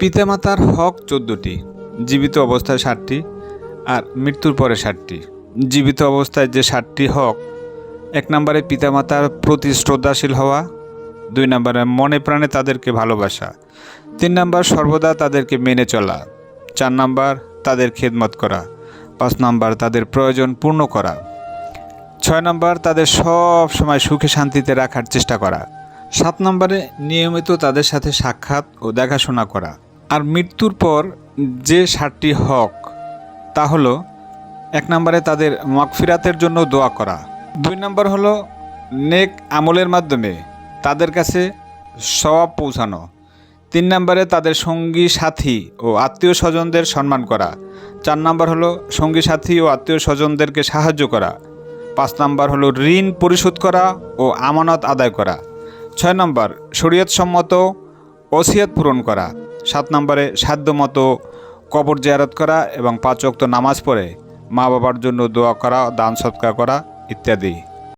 পিতামাতার হক চোদ্দোটি, জীবিত অবস্থায় ষাটটি আর মৃত্যুর পরে ষাটটি। জীবিত অবস্থায় যে ষাটটি হক, এক নম্বরে পিতামাতার প্রতি শ্রদ্ধাশীল হওয়া, দুই নম্বরে মনে প্রাণে তাদেরকে ভালোবাসা, তিন নম্বর সর্বদা তাদেরকে মেনে চলা, চার নম্বর তাদের খেদমত করা, পাঁচ নম্বর তাদের প্রয়োজন পূর্ণ করা, ছয় নম্বর তাদের সব সময় সুখে শান্তিতে রাখার চেষ্টা করা, সাত নম্বরে নিয়মিত তাদের সাথে সাক্ষাৎ ও দেখাশোনা করা আর মৃত্যুর পর যে ষাটটি হক, তা হলো, এক নম্বরে তাদের মকফিরাতের জন্য দোয়া করা। দুই নম্বর হলো, নেক আমলের মাধ্যমে তাদের কাছে সওয়াব পৌঁছানো। তিন নম্বরে তাদের সঙ্গী সাথী ও আত্মীয় স্বজনদের সম্মান করা। চার নম্বর হলো, সঙ্গী সাথী ও আত্মীয় স্বজনদেরকে সাহায্য করা। পাঁচ নম্বর হলো, ঋণ পরিশোধ করা ও আমানত আদায় করা। ছয় নম্বর, শরীয়তসম্মত ওসিয়ত পূরণ করা। সাত নম্বরে সাধ্যমতো কবর জেয়ারত করা এবং পাঁচ ওয়াক্ত নামাজ পড়ে মা বাবার জন্য দোয়া করা, দান সৎকার করা ইত্যাদি।